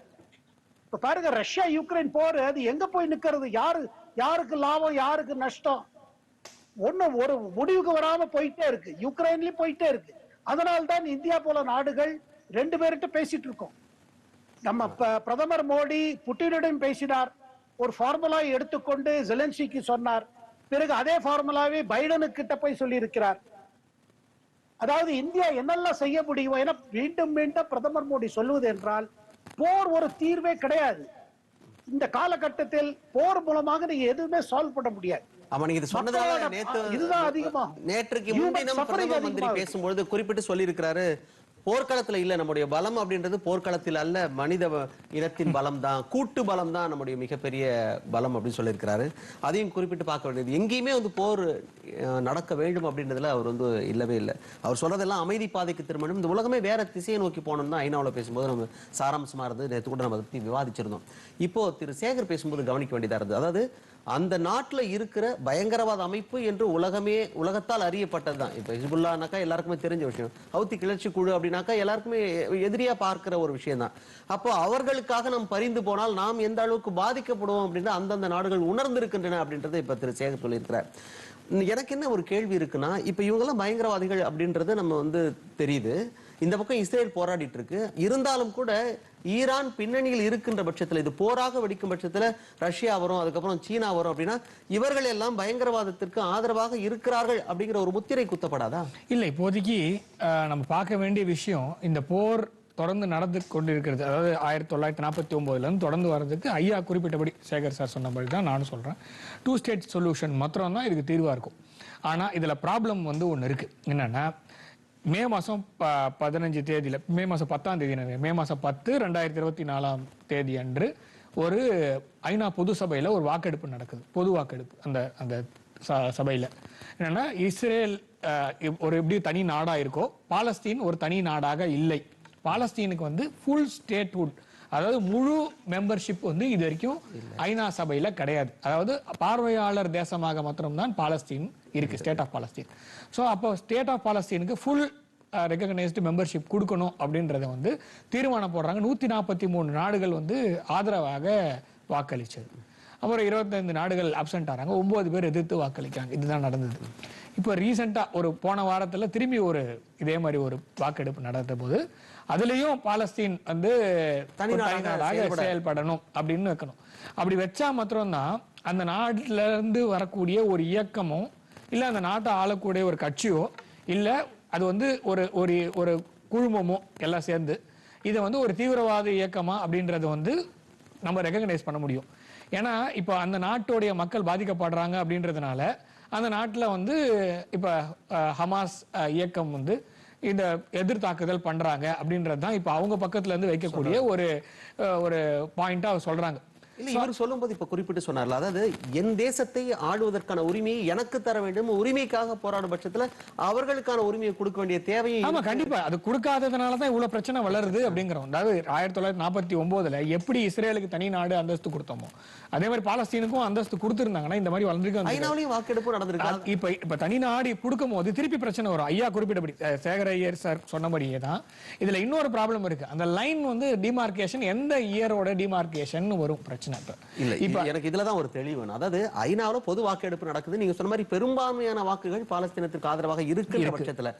இப்ப பாருங்க ரஷ்யா யுக்ரைன் போர் அது எங்க போய் நிக்கிறது? யாரு யாருக்கு லாபம் யாருக்கு நஷ்டம்? ஒண்ணு ஒரு முடிவுக்கு வராம போயிட்டே இருக்கு. யுக்ரைன்லயும் போயிட்டே இருக்கு. அதனால்தான் இந்தியா போல நாடுகள் ரெண்டு பேர்கிட்ட பேசிட்டு இருக்கோம். நம்ம பிரதமர் மோடி புட்டினிடம் பேசினார். ஒரு ஃபார்முலா எடுத்துக்கொண்டு ஜெலன்சிக்கு சொன்னார். பிறகு அதே ஃபார்முலாவை பைடனு கிட்ட போய் சொல்லி இருக்கிறார் அதாவது இந்தியா என்னெல்லாம் செய்ய முடியும் என மீண்டும் மீண்டும் பிரதமர் மோடி சொல்லுவது என்றால் போர் ஒரு தீர்வே கிடையாது இந்த காலகட்டத்தில் போர் மூலமாக நீங்க எதுவுமே சால்வ் பண்ண முடியாது அதிகமாகும். நேற்றுக்கு முன்தினம் பிரதம மந்திரி. பேசும்பொழுது குறிப்பிட்டு சொல்லியிருக்கிறாரு போர்க்களத்துல இல்ல நம்முடைய பலம் அப்படின்றது போர்க்களத்தில் அல்ல மனித இனத்தின் பலம் தான் கூட்டு பலம் தான் நம்முடைய மிகப்பெரிய பலம் அப்படின்னு சொல்லியிருக்கிறாரு. அதையும் குறிப்பிட்டு பார்க்க வேண்டியது எங்கேயுமே வந்து போர் நடக்க வேண்டும் அப்படின்றதுல அவர் வந்து இல்லவே இல்லை. அவர் சொல்றதெல்லாம் அமைதி பாதைக்கு திரும்பணும். இந்த உலகமே வேற திசையை நோக்கி போனோம்னா தான் ஐநாவில் பேசும்போது நம்ம சாராம்சமா இருந்தது நேற்று கூட நம்ம அதை பற்றி விவாதிச்சிருந்தோம். இப்போ திரு சேகர் பேசும்போது கவனிக்க வேண்டியதா இருந்தது. அதாவது அந்த நாட்டில் இருக்கிற பயங்கரவாத அமைப்பு என்று உலகமே உலகத்தால் அறியப்பட்டது தான் இப்போ ஹிஸ்புல்லானாக்கா எல்லாருக்குமே தெரிஞ்ச விஷயம். ஹவுத்தி கிளர்ச்சி குழு அப்படின்னாக்கா எல்லாருக்குமே எதிரியாக பார்க்கிற ஒரு விஷயம் தான் அப்போ அவர்களுக்காக நாம் பரிந்து போனால் நாம் எந்த அளவுக்கு பாதிக்கப்படுவோம் அப்படின்னா அந்தந்த நாடுகள் உணர்ந்திருக்கின்றன அப்படின்றத இப்போ திரு சேகர் சொல்லியிருக்கிறார். எனக்கு என்ன ஒரு கேள்வி இருக்குன்னா இப்போ இவங்கெல்லாம் பயங்கரவாதிகள் அப்படின்றது நம்ம வந்து தெரியுது. இந்த பக்கம் இஸ்ரேல் போராடிட்டு இருக்கு. இருந்தாலும் கூட ஈரான் பின்னணியில் இருக்கின்ற பட்சத்தில் இது போராக வெடிக்கும் பட்சத்தில் ரஷ்யா வரும் அதுக்கப்புறம் சீனா வரும் அப்படின்னா இவர்கள் எல்லாம் பயங்கரவாதத்திற்கு ஆதரவாக இருக்கிறார்கள் அப்படிங்கிற ஒரு முத்திரை குத்தப்படாதா? இல்லை இப்போதைக்கு நம்ம பார்க்க வேண்டிய விஷயம் இந்த போர் தொடர்ந்து நடந்து கொண்டிருக்கிறது. அதாவது ஆயிரத்தி தொள்ளாயிரத்தி நாற்பத்தி ஒம்போதுலேருந்து தொடர்ந்து வர்றதுக்கு ஐயா குறிப்பிட்டபடி சேகர் சார் சொன்னபடி தான் நானும் சொல்கிறேன் டூ ஸ்டேட் சொல்யூஷன் மாத்திரம் தான் இதுக்கு தீர்வாக இருக்கும். ஆனால் இதில் ப்ராப்ளம் வந்து ஒன்று இருக்குது என்னென்னா மே மாதம் ப பதினஞ்சு தேதியில் மே மாதம் பத்தாம் தேதி. மே மாதம் பத்து ரெண்டாயிரத்தி இருபத்தி நாலாம் தேதி அன்று ஒரு ஐநா பொது சபையில் ஒரு வாக்கெடுப்பு நடக்குது. பொது வாக்கெடுப்பு அந்த அந்த ச- சபையில. என்னன்னா இஸ்ரேல் ஒரு எப்படி தனி நாடா இருக்கோ பாலஸ்தீன் ஒரு தனி நாடாக இல்லை. பாலஸ்தீனுக்கு வந்து ஃபுல் ஸ்டேட்ஹுட் அதாவது முழு மெம்பர்ஷிப் வந்து இது வரைக்கும் ஐநா சபையில கிடையாது. அதாவது பார்வையாளர் தேசமாக மாத்திரம்தான் பாலஸ்தீன் இருக்கு ஸ்டேட் ஆஃப் பாலஸ்தீன் ஸோ அப்போ ஸ்டேட் ஆஃப் பாலஸ்தீனுக்கு ஃபுல் ரெகக்னைஸ்டு மெம்பர்ஷிப் கொடுக்கணும் அப்படின்றத வந்து தீர்மானம் போடுறாங்க. நூற்றி நாற்பத்தி மூணு நாடுகள் வந்து ஆதரவாக வாக்களிச்சது. அப்புறம் இருபத்தைந்து நாடுகள் அப்சென்ட் ஆறாங்க. ஒன்பது பேர் எதிர்த்து வாக்களிக்காங்க இதுதான் நடந்தது. இப்போ ரீசெண்டாக ஒரு போன வாரத்தில் திரும்பி ஒரு இதே மாதிரி ஒரு வாக்கெடுப்பு நடந்த போது அதுலேயும் பாலஸ்தீன் வந்து தனி ஒரு நாடாக நாடாக செயல்பட- செயல்படணும் அப்படின்னு வைக்கணும். அப்படி வச்சா மாத்திரம்தான் அந்த நாட்டுல இருந்து வரக்கூடிய ஒரு இயக்கமோ இல்ல அந்த நாட்டை ஆளக்கூடிய ஒரு கட்சியோ இல்ல அது வந்து ஒரு ஒரு ஒரு குழுமமோ எல்லாம் சேர்ந்து இதை வந்து ஒரு தீவிரவாத இயக்கமா அப்படின்றத வந்து நம்ம ரெகக்னைஸ் பண்ண முடியும். ஏன்னா இப்போ அந்த நாட்டுடைய மக்கள் பாதிக்கப்படுறாங்க அப்படின்றதுனால அந்த நாட்டில் வந்து இப்போ ஹமாஸ் இயக்கம் வந்து இந்த எதிர்த்தாக்குதல் பண்றாங்க அப்படின்றது தான் இப்போ அவங்க பக்கத்துல இருந்து வைக்கக்கூடிய ஒரு ஒரு பாயிண்டா சொல்றாங்க. இல்ல இவர் சொல்லும்போது இப்ப குறிப்பிட்டு சொன்னார்ல அதாவது என் தேசத்தை ஆளுவதற்கான உரிமையை எனக்கு தர வேண்டும் உரிமைக்காக போராடும் பட்சத்துல அவர்களுக்கான உரிமையை கொடுக்க வேண்டிய தேவையை ஆமா கண்டிப்பா. அது கொடுக்காததுனால தான் இவ்வளவு பிரச்சனை வளருது அப்படிங்கிறோம். அதாவது ஆயிரத்தி தொள்ளாயிரத்தி நாற்பத்தி ஒன்பதுல எப்படி இஸ்ரேலுக்கு தனி நாடு அந்தஸ்து கொடுத்தோமோ அதே மாதிரி பாலஸ்தீனுக்கும் அந்தஸ்து கொடுத்திருந்தாங்கன்னா இந்த மாதிரி வளர்ந்துருக்கு ஐநாவிலையும் வாக்கெடுப்பு நடந்திருக்கு? இப்ப இப்ப தனி நாடு கொடுக்கும் போது திருப்பி பிரச்சனை வரும். ஐயா குறிப்பிட்டபடி சேகர் ஐயர் சார் சொன்னபடியே தான். இதுல இன்னொரு ப்ராப்ளம் இருக்கு. அந்த லைன் வந்து டிமார்கேஷன் எந்த இயரோட டிமார்கேஷன் வரும் பிரச்சனை. இப்ப. இல்ல இப்ப எனக்கு இதுலதான் ஒரு தெளிவு வேணும். அதாவது ஐநாவுல பொது வாக்கெடுப்பு நடக்குது. நீங்க சொன்ன மாதிரி பெரும்பான்மையான வாக்குகள் பாலஸ்தீனத்திற்கு ஆதரவாக இருக்கின்ற பட்சத்துல.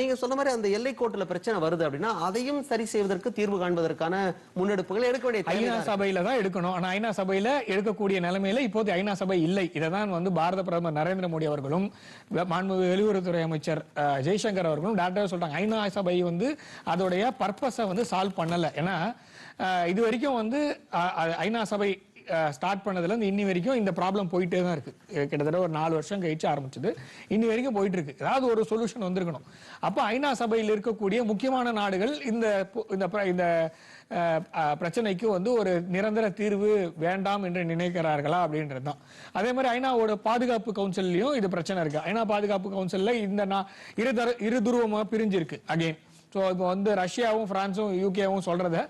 நீங்க சொன்ன மாதிரி அந்த எல்லை கோட்டுல பிரச்சனை வருது அப்படின்னா அதையும் சரி செய்வதற்கு தீர்வு காண்பதற்கான முன்னெடுப்புகள் எடுக்க வேண்டிய ஐநா சபையில தான் எடுக்கணும். ஆனா ஐநா சபையில எடுக்கக்கூடிய நிலைமையில இப்போது ஐநா சபை இல்லை. இதை தான் வந்து பாரத பிரதமர் நரேந்திர மோடி அவர்களும் மாண்புமிகு வெளியுறவுத்துறை அமைச்சர் ஜெய்சங்கர் அவர்களும் டேரக்டா சொல்றாங்க. ஐநா சபை வந்து அதோடைய பர்பஸை வந்து சால்வ் பண்ணல. ஏன்னா இது வரைக்கும் வந்து ஐநா சபை ஸ்டார்ட் பண்ணதுல இருந்து இன்னி வரைக்கும் இந்த ப்ராப்ளம் போயிட்டே தான் இருக்கு. கிட்டத்தட்ட ஒரு நாலு வருஷம் கழிச்சு ஆரம்பிச்சது. இன்னி வரைக்கும் போயிட்டு இருக்கு. ஏதாவது ஒரு சொல்யூஷன் வந்திருக்கணும். அப்போ ஐநா சபையில் இருக்கக்கூடிய முக்கியமான நாடுகள் இந்த பு- இந்த இந்த பிரச்சனைக்கு வந்து ஒரு நிரந்தர தீர்வு வேண்டாம் என்று நினைக்கிறார்களா அப்படின்றது தான். அதே மாதிரி ஐநாவோட பாதுகாப்பு கவுன்சில்லையும் இது பிரச்சனை இருக்கு. ஐநா பாதுகாப்பு கவுன்சிலில் இந்த நா- இருதர இருதுருவமா பிரிஞ்சிருக்கு அகைன் ஸோ இப்போ வந்து ரஷ்யாவும் பிரான்ஸும் யூகேவும் சொல்கிறத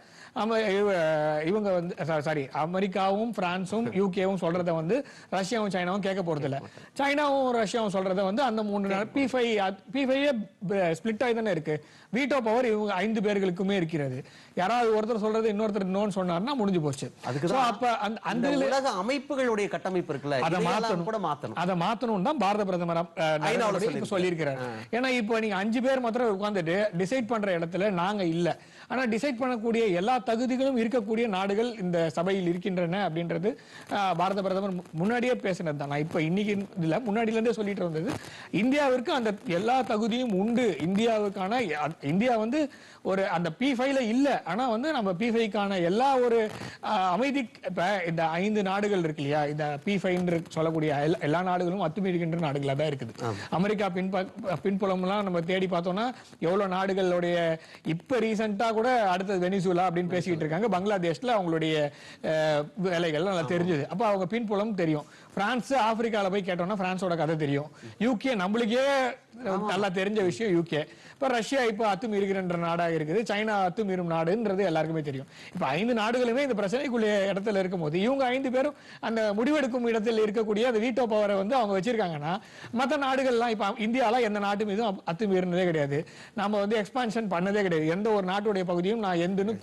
இவங்க வந்து சாரி அமெரிக்காவும் பிரான்ஸும் யூகேவும் சொல்றத வந்து ரஷ்யாவும் சைனாவும் கேட்க போறது இல்ல. சைனாவும் ரஷ்யாவும் சொல்றத வந்து அந்த மூணு P five P five split ஆகி தானே இருக்கு. வீட்டோ பவர் இவங்க ஐந்து பேர்களுக்குமே இருக்கிறது. யாராவது ஒருத்தர் சொல்றது இன்னொருத்தர் நோன்னு சொன்னாருன்னா முடிஞ்சு போச்சு. அதுக்கு அப்ப அந்த உலக அமைப்புகளுடைய கட்டமைப்பு இருக்குல்ல அதை மாத்தணும். கூட மாத்தணும். அதை மாத்தணும் தான் பாரத பிரதமர் சொல்லியிருக்கிறார். ஏன்னா இப்போ நீங்க அஞ்சு பேர் மாத்திரம் உட்கார்ந்துட்டு டிசைட் பண்ற இடத்துல நாங்க இல்ல. ஆனா டிசைட் பண்ணக்கூடிய எல்லா தகுதிகளும் இருக்கக்கூடிய நாடுகள் இந்த சபையில் இருக்கின்றன அப்படின்றது பாரத பிரதமர் முன்னாடியே பேசினது தான். நான் இப்ப இன்னைக்கு இல்ல முன்னாடில இருந்தே சொல்லிட்டு வந்தது இந்தியாவிற்கு அந்த எல்லா தகுதியும் உண்டு. இந்தியாவுக்கான இந்தியா வந்து ஒரு அந்த பி ஃபைவ்ல இல்ல. ஆனா வந்து நம்ம பி ஃபைவ்க்கான எல்லா ஒரு அமைதி இப்ப இந்த ஐந்து நாடுகள் இருக்கு இல்லையா? இந்த பி ஃபைவ் சொல்லக்கூடிய எல்லா- நாடுகளும் அத்துமீறுகின்ற நாடுகளா தான் இருக்குது. அமெரிக்கா பின்ப பின்புலம்லாம் நம்ம தேடி பார்த்தோம்னா எவ்வளவு நாடுகளுடைய இப்ப ரீசெண்டா கூட அடுத்தது வெனிசுலா அப்படின்னு பேசிக்கிட்டு இருக்காங்க. பங்களாதேஷ்ல அவங்களுடைய வேலைகள் நல்லா தெரிஞ்சது. அப்ப அவங்க பின்புலம் தெரியும். பிரான்ஸ் ஆப்பிரிக்கால போய் கேட்டோம்னா பிரான்ஸோட கதை தெரியும். யூகே நம்மளுக்கே நல்லா தெரிஞ்ச விஷயம் யூகே இப்ப ரஷ்யா இப்ப அத்துமீறுகின்ற நாடாக இருக்குது. சைனா அத்துமீறும் நாடுன்றது எல்லாருக்குமே தெரியும். இப்ப ஐந்து நாடுகளுமே இந்த பிரச்சனைக்குள்ள இடத்துல இருக்கும்போது இவங்க ஐந்து பேரும் அந்த முடிவெடுக்கும் இடத்தில் இருக்கக்கூடிய அந்த வீட்டோ பவரை வந்து அவங்க வச்சிருக்காங்கன்னா மற்ற நாடுகள்லாம் இப்ப இந்தியால எந்த நாட்டு மீதும் அத்துமீறினதே கிடையாது. நம்ம வந்து எக்ஸ்பான்ஷன் பண்ணதே கிடையாது. எந்த ஒரு நாட்டுடைய பகுதியும் நான் எந்துன்னு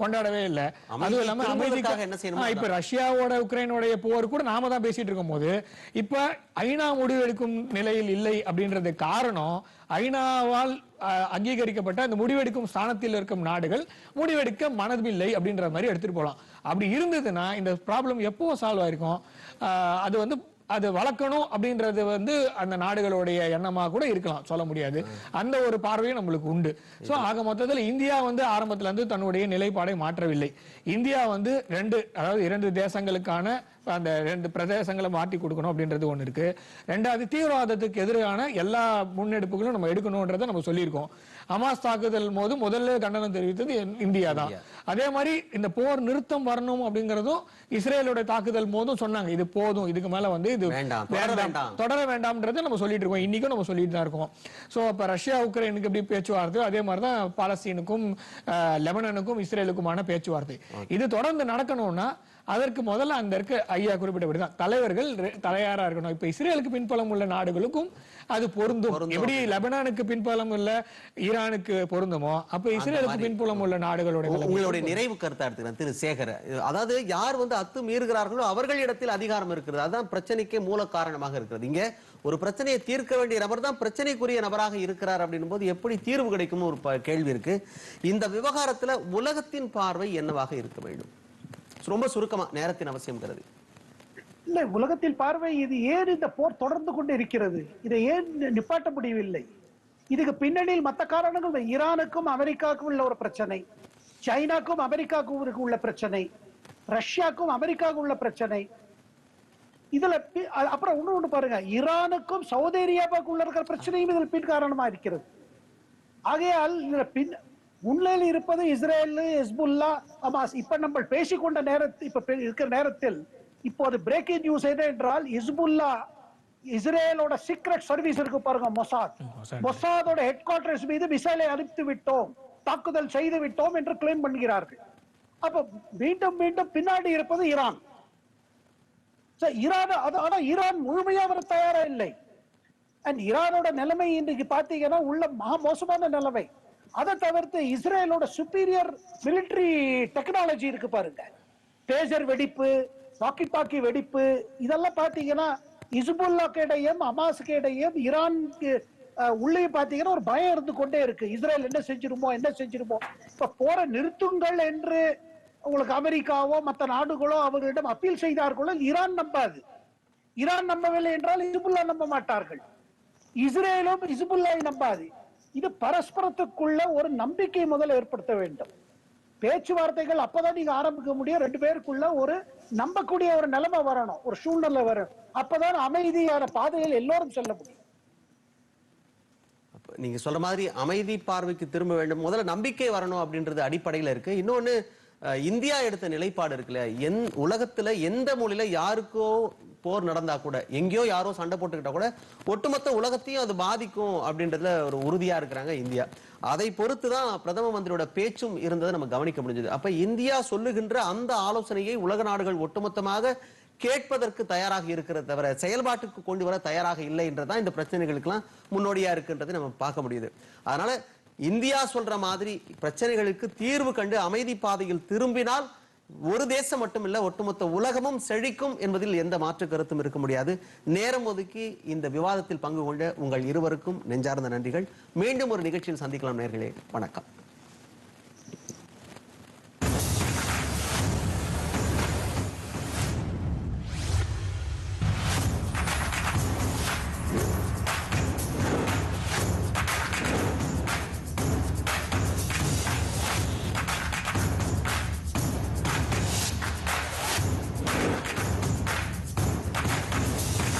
கொண்டாடவே இல்லை. அதுவும் இல்லாம திரும்புவதற்காக அமைதிக்கு என்ன செய்யணுமோ ஆ, இப்ப ரஷ்யாவோட உக்ரைனோடைய போர் கூட நாம தான் பேசிட்டு இருக்கும் போது இப்ப ஐநா முடிவெடுக்கும் நிலையில் இல்லை அப்படின்றது காரணம் காரணம் ஐநாவால் அங்கீகரிக்கப்பட்ட அந்த முடிவெடுக்கும் ஸ்தானத்தில் இருக்கும் நாடுகள் முடிவெடுக்க மனதில்லை அப்படின்ற மாதிரி எடுத்துட்டு போகலாம் அப்படி இருந்ததுன்னா இந்த ப்ராப்ளம் எப்போ சால்வ் ஆயிருக்கும்? அது வந்து அது வளர்க்கணும் அப்படின்றது வந்து அந்த நாடுகளுடைய எண்ணமாக கூட இருக்கலாம் சொல்ல முடியாது. அந்த ஒரு பார்வையும் நம்மளுக்கு உண்டு. ஸோ ஆக மொத்தத்தில் இந்தியா வந்து ஆரம்பத்துல இருந்து தன்னுடைய நிலைப்பாடை மாற்றவில்லை. இந்தியா வந்து ரெண்டு அதாவது இரண்டு தேசங்களுக்கான அந்த ரெண்டு பிரதேசங்களை மாற்றி கொடுக்கணும் அப்படின்றது ஒண்ணு இருக்கு. ரெண்டாவது தீவிரவாதத்துக்கு எதிரான எல்லா முன்னெடுப்புகளும் நம்ம எடுக்கணும்ன்றதை நம்ம சொல்லியிருக்கோம். ஹமாஸ் தாக்குதல் போது முதல்ல கண்டனம் தெரிவித்தது இந்~ இந்தியா தான். அதே மாதிரி இந்த போர் நிறுத்தம் வரணும் அப்படிங்கறதும் இஸ்ரேலோட தாக்குதல் போதும் சொன்னாங்க. இது போதும் இதுக்கு மேல வந்து இது வேண்டாம், தொடர வேண்டாம். தொடர வேண்டாம்ன்றதை நம்ம சொல்லிட்டு இருக்கோம். இன்னைக்கும் நம்ம சொல்லிட்டு தான் இருக்கோம். சோ அப்ப ரஷ்யா உக்ரைனுக்கு எப்படி பேச்சுவார்த்தை? அதே மாதிரி தான் பாலஸ்தீனுக்கும் அஹ், லெபனானுக்கும் இஸ்ரேலுக்குமான பேச்சுவார்த்தை. இது தொடர்ந்து நடக்கணும்னா அதற்கு முதல்ல அந்த இருக்க ஐயா குறிப்பிட்டபடி தான் தலைவர்கள் ரெ- தயாரா இருக்கணும். இப்ப இஸ்ரேலுக்கு பின்பலம் உள்ள நாடுகளுக்கும் அது பொருந்தும். எப்படி லெபனானுக்கு பின்பலம் உள்ள ஈரானுக்கு பொருந்துமோ அப்ப இஸ்ரேலுக்கு பின்புலம் உள்ள நாடுகளோட உ- நிலைமை உங்களுடைய நிறைவு கருத்தா எடுத்துக்கிறேன் திரு சேகர அதாவது யார் வந்து அத்து மீறுகிறார்களோ அவர்களிடத்தில் அதிகாரம் இருக்கிறது. அதுதான் பிரச்சனைக்கே மூல காரணமாக இருக்கிறது. இங்க ஒரு பிரச்சனையை தீர்க்க வேண்டிய நபர் தான் பிரச்சனைக்குரிய நபராக இருக்கிறார் அப்படின்னும் போது எப்படி தீர்வு கிடைக்கும்னு ஒரு கேள்வி இருக்கு. இந்த விவகாரத்துல உலகத்தின் பார்வை என்னவாக இருக்க வேண்டும்? ரொம்ப சுருக்கமா நேரத்தின் அவசியம் கருது இல்லை உலகத்தில் பார்வை இது ஏன் இந்த போர் தொடர்ந்து கொண்டு இருக்கிறது? இதை ஏன் நிப்பாட்ட முடியவில்லை? இதுக்கு பின்னணியில் மற்ற காரணங்கள் ஈரானுக்கும் அமெரிக்காவுக்கும் உள்ள ஒரு பிரச்சனை. சைனாக்கும் அமெரிக்காவுக்கும் உள்ள பிரச்சனை. ரஷ்யாக்கும் அமெரிக்காவுக்கும் உள்ள பிரச்சனை. இதுல அப்புறம் இன்னொன்னு ஒண்ணு பாருங்க. ஈரானுக்கும் சவுதி அரேபியாவுக்கும் உள்ள இருக்கிற பிரச்சனையும் இதில் பின் காரணமா இருக்கிறது. ஆகையால் இதுல பின் முன்னிலையில் இருப்பது இஸ்ரேல் ஹிஸ்புல்லா ஹமாஸ். இப்ப நம்ம பேசிக்கொண்ட நேரத்தில் இப்ப இருக்கிற நேரத்தில் இப்போது பிரேக்கிங் நியூஸ் என்ன என்றால் ஹிஸ்புல்லா இஸ்ரேலோட சீக்ரெட் சர்வீஸ் இருக்கு பாருங்க மொசாத். மொசாத். மொசாதோட ஹெட் குவார்டர்ஸ் மீது மிசைலை அனுப்பி விட்டோம் தாக்குதல் செய்து விட்டோம் என்று கிளைம் பண்ணுகிறார்கள். அப்ப மீண்டும் மீண்டும் பின்னாடி இருப்பது ஈரான். ஈரான் அது ஆனா ஈரான் முழுமையா வர தயாரா இல்லை. அண்ட் ஈரானோட நிலைமை இன்றைக்கு பாத்தீங்கன்னா உள்ள மகா மோசமான நிலைமை. அதை தவிர்த்து இஸ்ரேலோட சுப்பீரியர் மிலிட்ரி டெக்னாலஜி இருக்கு பாருங்க. டேசர் வெடிப்பு வாக்கி டாக்கி வெடிப்பு இதெல்லாம் பாத்தீங்கன்னா இஸ்புல்லாக்கு இடையும் ஹமாஸுக்கு இடையும் ஈரானுக்கு உள்ளே பாத்தீங்கன்னா ஒரு பயம் இருந்து கொண்டே இருக்கு. இஸ்ரேல் என்ன செஞ்சிருமோ என்ன செஞ்சிருமோ. இப்ப போற நிறுத்துங்கள் என்று உங்களுக்கு அமெரிக்காவோ மற்ற நாடுகளோ அவர்களிடம் அப்பீல் செய்தார்களோ ஈரான் நம்பாது. ஈரான் நம்பவில்லை என்றால் இசுபுல்லா நம்ப மாட்டார்கள். இஸ்ரேலும் இசுபுல்லாவை நம்பாது. இது பரஸ்பரத்துக்குள்ள ஒரு நம்பிக்கை முதல்ல ஏற்படுத்த வேண்டும். பேச்சுவார்த்தைகள் அப்பதான் நீங்க ஆரம்பிக்க முடியும். ரெண்டு பேருக்குள்ள ஒரு நம்பக்கூடிய ஒரு நிலைமை வரணும். ஒரு சூழ்நிலை வரும். அப்பதான் அமைதியான பாதையில் எல்லோரும் செல்ல முடியும். நீங்க சொல்ற மாதிரி அமைதி பார்வைக்கு திரும்ப வேண்டும். முதல்ல நம்பிக்கை வரணும் அப்படின்றது அடிப்படையில இருக்கு. இன்னொன்னு இந்தியா எடுத்த நிலைப்பாடு இருக்குல்ல? என் உலகத்துல எந்த மொழியில யாருக்கோ போர் நடந்தா கூட எங்கேயோ யாரோ சண்டை போட்டுக்கிட்டா கூட ஒட்டுமொத்த உலகத்தையும் அது பாதிக்கும் அப்படின்றதுல ஒரு உறுதியா இருக்கிறாங்க இந்தியா. அதை பொறுத்து தான் பிரதம மந்திரியோட பேச்சும் இருந்ததை நம்ம கவனிக்க முடிஞ்சது. அப்ப இந்தியா சொல்லுகின்ற அந்த ஆலோசனையை உலக நாடுகள் ஒட்டுமொத்தமாக கேட்பதற்கு தயாராக இருக்கிறத தவிர செயல்பாட்டுக்கு கொண்டு வர தயாராக இல்லை என்றதான் இந்த பிரச்சனைகளுக்கெல்லாம் முன்னோடியா இருக்குன்றதை நம்ம பார்க்க முடியுது. அதனால இந்தியா சொல்ற மாதிரி பிரச்சனைகளுக்கு தீர்வு கண்டு அமைதி பாதையில் திரும்பினால் ஒரு தேசம் மட்டுமில்ல ஒட்டுமொத்த உலகமும் செழிக்கும் என்பதில் எந்த மாற்று கருத்தும் இருக்க முடியாது. நேரம் ஒதுக்கி இந்த விவாதத்தில் பங்கு கொண்ட உங்கள் இருவருக்கும் நெஞ்சார்ந்த நன்றிகள். மீண்டும் ஒரு நிகழ்ச்சியில் சந்திக்கலாம் நேர்களே. வணக்கம்.